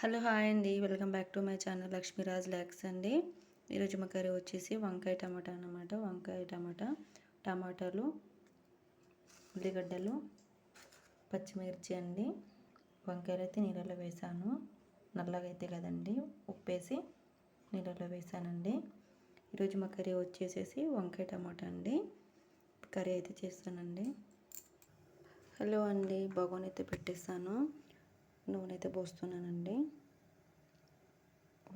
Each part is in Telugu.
హలో హాయ్ అండి. Welcome back to my channel Lakshmiraj lakhs అండి. ఈరోజు మా కర్రీ వచ్చేసి వంకాయ టమాటా అన్నమాట. వంకాయ టమాటా టమాటాలు ఉల్లిగడ్డలు పచ్చిమిర్చి అండి. వంకాయలు అయితే నీళ్ళలో వేసాను. నల్లగా అయితే కదండి. ఉప్పేసి నీళ్ళలో వేసానండి. ఈరోజు మా కర్రీ వచ్చేసేసి వంకాయ టమాటా అండి. కర్రీ అయితే చేస్తానండి. హలో అండి. బగోన్ అయితే పెట్టేస్తాను. నూనె అయితే పోస్తున్నానండి.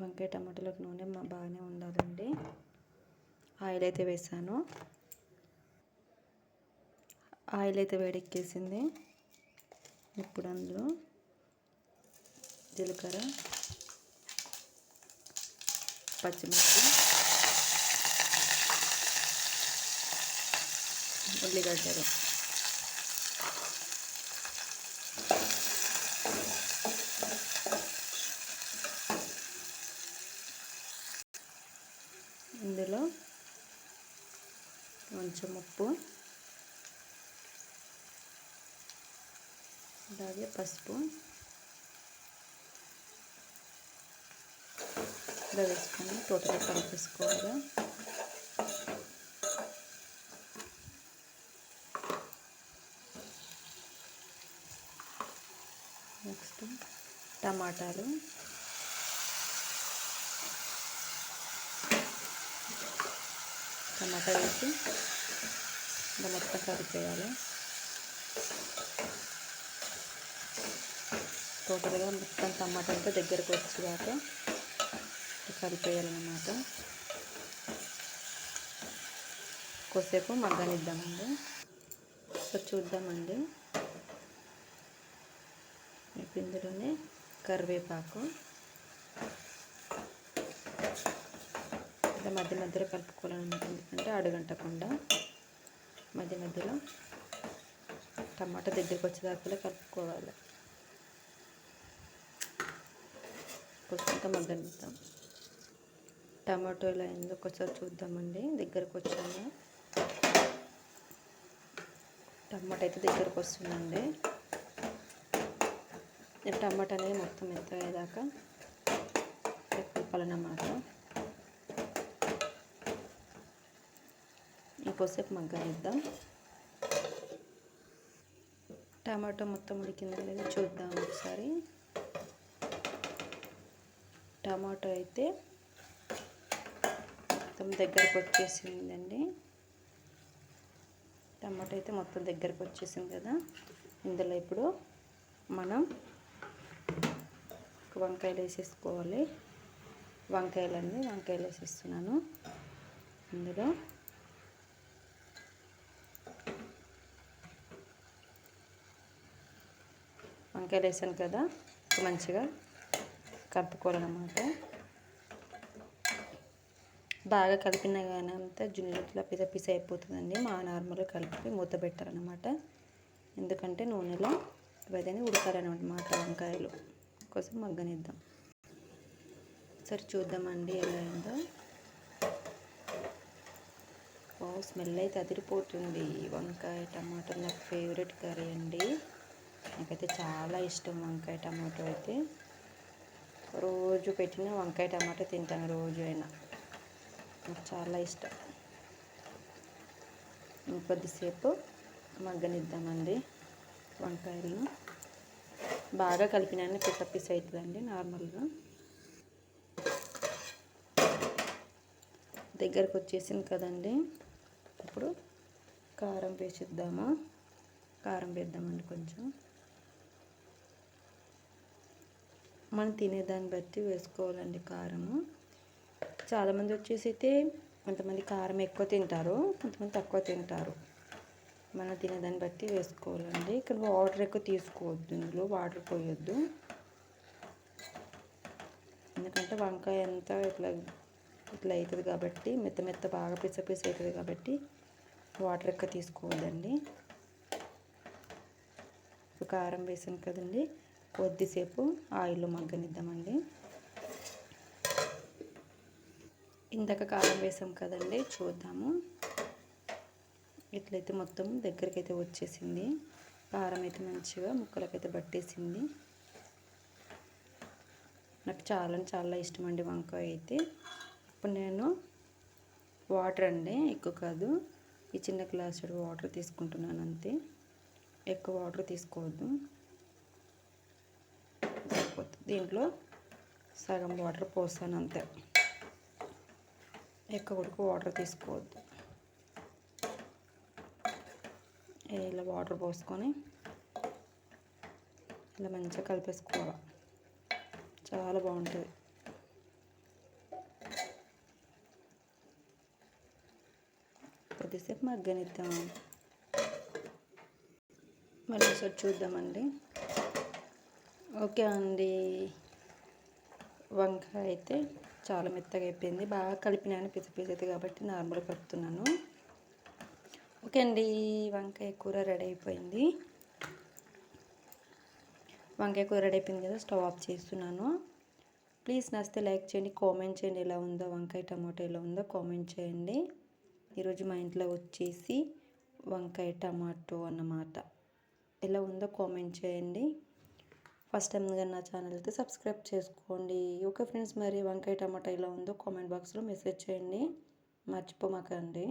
వంకాయ టమాటాలకు నూనె బాగానే ఉండాలండి. ఆయిల్ అయితే వేసాను. ఆయిల్ అయితే వేడెక్కేసింది. ఇప్పుడు అందులో జీలకర్ర పచ్చిమిర్చి ఉల్లిగడ్డలు. ఇందులో కొంచెం ఉప్పు అలాగే పసుపు ఇలా వేసుకొని టోటల్గా కలిపేసుకోవాలి. నెక్స్ట్ టమాటాలు. టమాటా వేసి ఇంకా మొత్తం కలిపేయాలి టోటల్గా మొత్తం టమాటా అంతా దగ్గరకు వచ్చేదాకా కలిపేయాలన్నమాట కొద్దిసేపు మగ్గనిద్దామండి. సో చూద్దామండి. ఇందులోనే కరివేపాకు. ఇట్లా మధ్య మధ్యలో కలుపుకోవాలన్నమాట ఎందుకంటే అడుగంటకుండా మధ్య మధ్యలో టమాటా దగ్గరికి వచ్చేదాకా కలుపుకోవాలి. కొంచెం మగ్గనిద్దాం. టమాటో ఇలా ఎందుకు ఒకసారి చూద్దామండి. దగ్గరకు వచ్చాము టమాటా అయితే దగ్గరకు వస్తుందండి. టమాటా అనేది మొత్తం మెత్తగయ్యేదాకా కలపాలన్నమాట. ఇంకోసేపు మగ్గనిద్దాం. టమాటో మొత్తం ఉడికిందా లేదో చూద్దాం ఒకసారి. టమాటో అయితే మొత్తం దగ్గరకు వచ్చేసిందండి. టమాటో అయితే మొత్తం దగ్గరకు వచ్చేసింది కదా. ఇందులో ఇప్పుడు మనం వంకాయలు వేసేసుకోవాలి. వంకాయలన్నీ వంకాయలు వేసేస్తున్నాను. ఇందులో వంకాయలు వేసాను కదా మంచిగా కలుపుకోవాలన్నమాట. బాగా కలిపిన కానీ అంతా జున్నుట్లా పిస పిస అయిపోతుందండి. మా నార్మల్గా కలిపి మూత పెట్టాలన్నమాట. ఎందుకంటే నూనెలో ఇవన్నీ ఉడకాలన్నమాట వంకాయలు. కోసం మగ్గనిద్దాం. సరే చూద్దామండి ఎలా అయిందో. స్మెల్ అయితే అదిరిపోతుంది. వంకాయ టమాటో నాకు ఫేవరెట్ కర్రీ అండి. నాకైతే చాలా ఇష్టం వంకాయ టమాటో అయితే. రోజు పెట్టిన వంకాయ టమాటో తింటాను రోజు అయినా. నాకు చాలా ఇష్టం. ఇంకొద్దిసేపు మగ్గనిద్దామండి వంకాయలు బాగా కలిపినాన్ని పిస పిస అవుతుందండి నార్మల్గా. దగ్గరకు వచ్చేసింది కదండి. ఇప్పుడు కారం వేసిద్దాము? కారం వేద్దామండి కొంచెం. మనం తినేదాన్ని బట్టి వేసుకోవాలండి కారము. చాలామంది వచ్చేసి అయితే కొంతమంది కారం ఎక్కువ తింటారు కొంతమంది తక్కువ తింటారు. మనం తినేదాన్ని బట్టి వేసుకోవాలండి. ఇక్కడ వాటర్ ఎక్కువ తీసుకోవద్దు ఇందులో వాటర్ పోయొద్దు. ఎందుకంటే వంకాయ అంతా ఇట్లా ఇట్లా అవుతుంది కాబట్టి మెత్త మెత్త బాగా పిస పిస అవుతుంది కాబట్టి వాటర్ ఎక్కువ తీసుకోవద్దండి. కారం వేసాను కదండి. కొద్దిసేపు ఆయిల్లో మగ్గనిద్దామండి. ఇందాక కారం వేసాం కదండి చూద్దాము. ఇట్లయితే మొత్తం దగ్గరికి అయితే వచ్చేసింది. కారం అయితే మంచిగా ముక్కలకైతే పట్టేసింది. నాకు చాలా అంటే చాలా ఇష్టం అండి వంకాయ అయితే. ఇప్పుడు నేను వాటర్ అండి ఎక్కువ కాదు. ఈ చిన్న గ్లాసుడు వాటర్ తీసుకుంటున్నాను అంతే. ఎక్కువ వాటర్ తీసుకోవద్దు. దీంట్లో సగం వాటర్ పోస్తాను అంతే. ఎక్కువ కొడుకు వాటర్ తీసుకోవద్దు. ఇలా వాటర్ పోసుకొని ఇలా మంచిగా కలిపేసుకోవాలి. చాలా బాగుంటుంది. కొద్దిసేపు మగ్గనిద్దాం. మళ్ళీ ఒకసారి చూద్దామండి. ఓకే అండి. వంకాయ అయితే చాలా మెత్తగా అయిపోయింది. బాగా కలిపినాను పిసి పిసిది కాబట్టి నార్మల్ కలుపుతున్నాను ఓకే అండి వంకాయ కూర రెడీ అయిపోయింది. వంకాయ కూర రెడీ అయిపోయింది కదా స్టవ్ ఆఫ్ చేస్తున్నాను. ప్లీజ్ నచ్చితే లైక్ చేయండి కామెంట్ చేయండి ఎలా ఉందో వంకాయ టమాటో ఎలా ఉందో కామెంట్ చేయండి. ఈరోజు మా ఇంట్లో వచ్చేసి వంకాయ టమాటో అన్నమాట. ఎలా ఉందో కామెంట్ చేయండి. ఫస్ట్ టైం కానీ నా ఛానల్ అయితే సబ్స్క్రైబ్ చేసుకోండి. ఓకే ఫ్రెండ్స్ మరి వంకాయ టమాటా ఎలా ఉందో కామెంట్ బాక్స్లో మెసేజ్ చేయండి. మర్చిపోమాకండి.